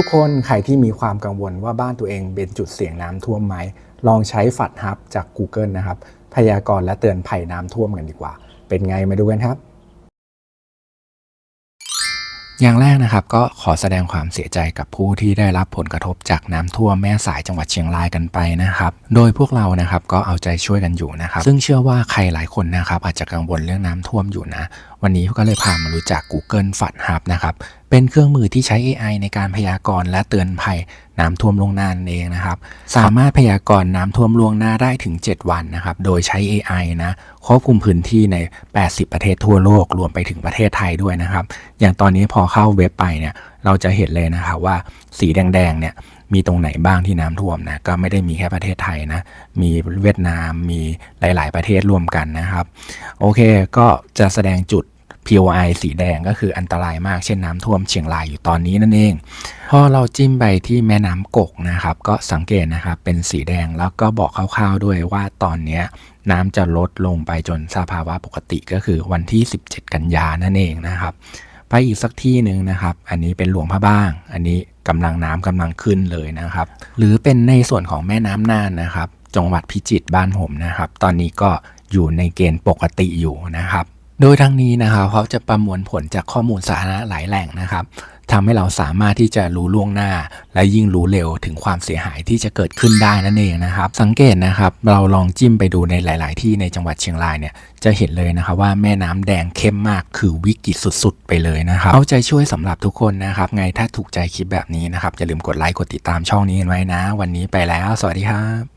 ทุกคนใครที่มีความกังวลว่าบ้านตัวเองเป็นจุดเสี่ยงน้ำท่วมไหม ลองใช้ฝัดฮับจาก Google นะครับ พยากรณ์และเตือนภัยน้ำท่วมกันดีกว่า เป็นไงมาดูกันครับ อย่างแรกนะครับก็ขอแสดงความเสียใจกับผู้ที่ได้รับผลกระทบจากน้ำท่วมแม่สายจังหวัดเชียงรายกันไปนะครับ โดยพวกเรานะครับก็เอาใจช่วยกันอยู่นะครับ ซึ่งเชื่อว่าใครหลายคนนะครับอาจจะกังวลเรื่องน้ำท่วมอยู่นะ วันนี้ก็เลยพามารู้จัก Google ฝัดฮับนะครับเป็นเครื่องมือที่ใช้ AI ในการพยากรณ์และเตือนภัยน้ำท่วมล่วงหน้านเองนะครับ สามารถพยากรณ์น้ำท่วมล่วงหน้าได้ถึง 7 วันนะครับ โดยใช้ AI นะควบคุมพื้นที่ใน 80 ประเทศทั่วโลกรวมไปถึงประเทศไทยด้วยนะครับ อย่างตอนนี้พอเข้าเว็บไปเนี่ยเราจะเห็นเลยนะครับว่าสีแดงๆเนี่ยมีตรงไหนบ้างที่น้ำท่วมนะก็ไม่ได้มีแค่ประเทศไทยนะ มีเวียดนามมีหลาย ๆ ประเทศรวมกันนะครับ โอเคก็จะแสดงจุด POI สีแดงก็คืออันตรายมากเช่นน้ำท่วมเชียงรายอยู่ตอนนี้นั่นเอง พอเราจิ้มไปที่แม่น้ำกกนะครับ ก็สังเกตนะครับเป็นสีแดงแล้วก็บอกคร่าวๆด้วยว่าตอนนี้น้ำจะลดลงไปจนสภาวะปกติก็คือวันที่ 17 กันยานั่นเองนะครับ ไปอีกสักที่หนึ่งนะครับ อันนี้เป็นหลวงพระบ้าง อันนี้กำลังน้ำกำลังขึ้นเลยนะครับ หรือเป็นในส่วนของแม่น้ำน่านนะครับจังหวัดพิจิตรบ้านผมนะครับ ตอนนี้ก็อยู่ในเกณฑ์ปกติอยู่นะครับ โดยทั้งนี้นะครับเขาจะประมวลผลจากข้อมูลสาธารณะหลายแหล่งนะครับทำให้เราสามารถที่จะรู้ล่วงหน้า และยิ่งรู้เร็วถึงความเสียหายที่จะเกิดขึ้นได้นั่นเองนะครับ สังเกตนะครับ เราลองจิ้มไปดูในหลาย ๆ ที่ในจังหวัดเชียงรายเนี่ยจะเห็นเลยนะครับว่าแม่น้ำแดงเข้มมากคือวิกฤตสุด ๆ ไปเลยนะครับเอาใจช่วยสำหรับทุกคนนะครับ ไงถ้าถูกใจคลิปแบบนี้นะครับอย่าลืมกดไลค์กดติดตามช่องนี้กันไว้นะ วันนี้ไปแล้ว สวัสดีครับ